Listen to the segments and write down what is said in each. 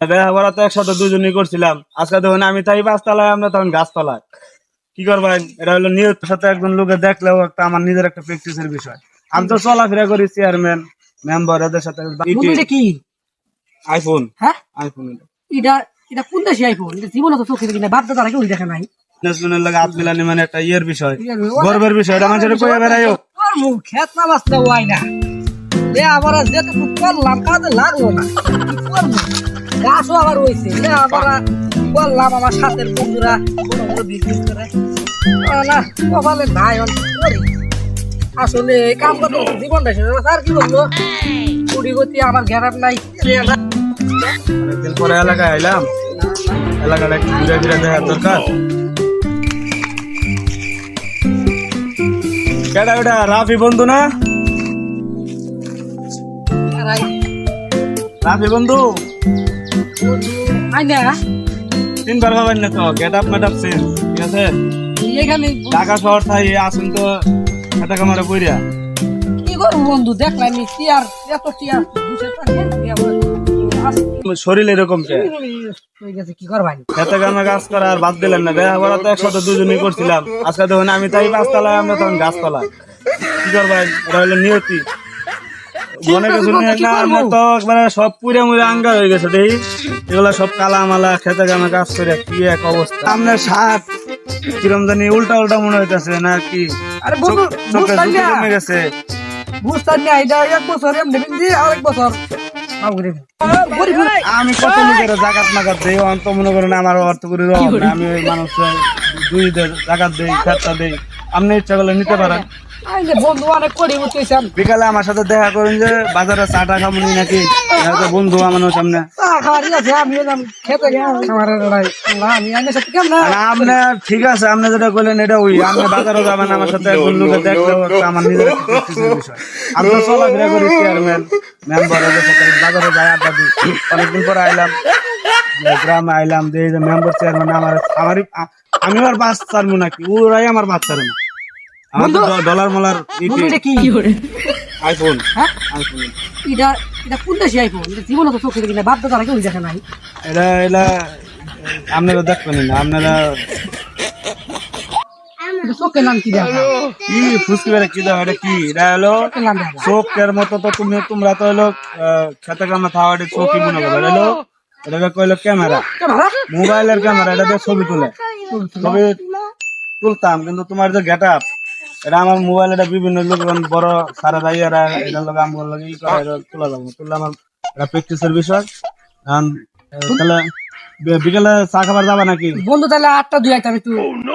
দেখা তো একসাথে দুজনই করছিলাম। আজকে তখন আমি তাই পাঁচতলায় আমরা তখন গাছতলায়। কি করবেন এটা হলো নিয়ত সাথে একজন লোকে দেখলেও একটা আমার নিজের একটা প্র্যাকটিসের বিষয়। আমি তো চলাফেরা করি চেয়ারম্যান মেম্বার এদের সাথে। কি? আইফোন হ্যাঁ? আইফোন এটা। এটা কোন দেশে আইফোন এটা জীবনে তো চোখে দেখি না বাপ দাদা কেউ দেখে নাই। বিজনেসম্যানের লাগে হাত মিলানি মানে একটা ইয়ের বিষয়। গর্বের বিষয় এটা মানুষের কইয়া বেড়াইও। খেত না বাঁচতে ওয়াই না। এ আবার যেটুকু করলাম কাজে লাগল না। কি করব? গাছও আবার রয়েছে এ আবার করলাম আমার সাথের বন্ধুরা? বড় বড় বিজনেস করে। না কপালে নাই আসলে কাম করতে জীবনটা শেষ আর কি বলব কুড়ি গতি আমার গ্যারাপ নাই। অনেকদিন পরে এলাকায় আইলাম। এলাকাটা একটু ঘুরে ফিরে দেখার দরকার। কেডা ওটা রাফি বন্ধু না? রাফি বন্ধু? তিনবার ভাবেন না তো গেট আপ মেট আপ ঠিক আছে? এখানে ঢাকা শহর থাই আসুন তো এটা কামারে কইরা কি করব বন্ধু দেখলাম টিয়ার এত টিয়ার টিয়ার শরীর এরকম কে? কাজ করা আর বাদ দিলেন না দেখা করা তো একসাথে দুজনই করছিলাম। আজকে তখন আমি তাই পাঁচতলায় আমরা তখন গাছতলায়। কি করবেন এটা হলো নিয়তি। মনে কিছু না আমরা তো একবারে সব পুরে মুড়ে আঙ্গা হয়ে গেছে দেখি এগুলা সব কালা মালা খেতে কামে কাজ করে কি এক অবস্থা। আপনার শার্ট কিরম জানি উল্টা উল্টা মনে হইতেছে না কি? আরে বন্ধু চোখে বুঝতাম জুতি গেছে। বুঝতাম না এটা এক বছর এমনি আরেক। আমি কত লোকের জাকাত নাগাত দেই অন্ত মনে করেন আমার অর্থ করে আমি ওই মানুষের দুই জাকাত দেই খেতা দেই। আপনি ইচ্ছা করলে নিতে পারেন। আই বন্ধু অনেক করি বিকালে আমার সাথে দেখা করেন যে বাজারে চাটা খামুনি নাকি? বন্ধু আমার সামনে। চা ঠিক আছে আপনি যেটা করলেন এটা ওই আপনি বাজারে যাবেন আমার সাথে দেখলেও একটা আমার নিজের আমি তো চলাফেরা করি চেয়ারম্যান সাথে বাজারে যাই আড্ডা দিই। অনেকদিন পরে আইলাম গ্রামে আইলাম যে মেম্বার চেয়ারম্যান আমার আমারই আমি আর বাস ছাড়বো নাকি? ওরাই আমার বাস ছাড়ে না। ডলার মলার বন্ধু এটা কি? আইফোন হ্যাঁ? আইফোন এটা এটা কোন দেশে আইফোন এটা জীবনে তো চোখে দেখি না বাপ দাদা কেউ দেখে নাই? এটা এটা আপনারা দেখবেন না আপনারা চোখের নাম কি দেখা? কি ফুসকি কি দাও এটা কি? এটা হলো চোখের মতো তো তুমি তোমরা তো হলো খেতে কামে খাওয়া এটা চোখই মনে করো। হলো এটা কইলো ক্যামেরা। ক্যামেরা? মোবাইলের ক্যামেরা এটা দিয়ে ছবি তুলে। ছবি তুলতাম কিন্তু তোমার যে গেট আপ এটা আমার মোবাইল এটা বিভিন্ন লোক বড় সারা দাইয়ারা এটার লোক আমার লোক ই করে তোলা যাবে তুললে আমার এটা প্র্যাকটিসের বিষয়। এখন, তাহলে বিকেলে চা খাবার যাবে নাকি? বন্ধু তাহলে আটটা দুই আইতাম একটু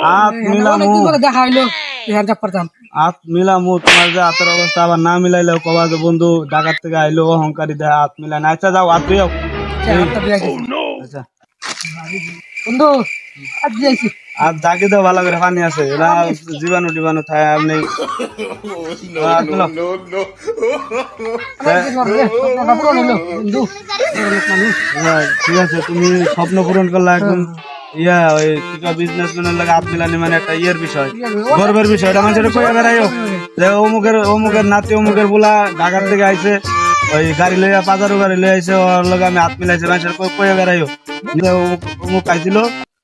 হাত মিলামু অনেকদিন পরে দেখা হইল হ্যান্ড আপ করতাম। হাত মিলামু তোমার যে হাতের অবস্থা আবার না মিলাইলেও কবা যে বন্ধু ঢাকার থেকে আইলো অহংকারী দেয় হাত মিলাই না আচ্ছা যাও হাত দুই আচ্ছা। বন্ধু আজ যাইছি। আর জাগি দাও ভালো করে পানি আছে। এরা জীবাণু টিবাণু থাকে আপনি। হ্যাঁ, ঠিক আছে তুমি স্বপ্ন পূরণ করলা একদম ইয়া ওই বিজনেস ম্যানের লাগে হাত মানে একটা ইয়ের বিষয়। গর্বের বিষয় এটা মানুষের কইয়া বেড়াইও। যে অমুকের অমুকের নাতি অমুকের বুলা ঢাকার থেকে আইছে ওই গাড়ি লইয়া বাজারও গাড়ি লইয়া আইছে ওর লগে আমি হাত মিলাইছে মানুষের কইয়া বেড়াইও অমুক আইছিল।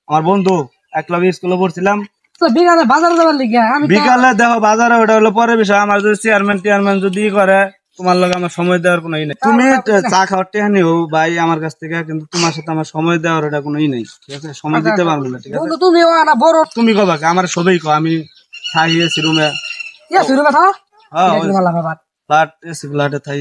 আমার বন্ধু এক লগে স্কুলে পড়ছিলাম। তো বিকালে বাজারে যাবার লিগে আমি বিকালে দেখো বাজারে ওটা হলো পরের বিষয়। আমার যদি চেয়ারম্যান টিয়ারম্যান যদি করে তোমার লগে আমার সময় দেওয়ার কোনো ই নেই। তুমি চা খাওয়ার টেহা নিও ভাই আমার কাছ থেকে কিন্তু তোমার সাথে আমার সময় দেওয়ার এটা কোনো ই নেই ঠিক আছে? সময় দিতে পারব না ঠিক আছে? তুমি বড় তুমি কবা? আমার সবই কো আমি থাই এসি রুমে। ইয়ে শুরু কথা হ্যাঁ ফ্ল্যাট এসি ফ্ল্যাটে থাই।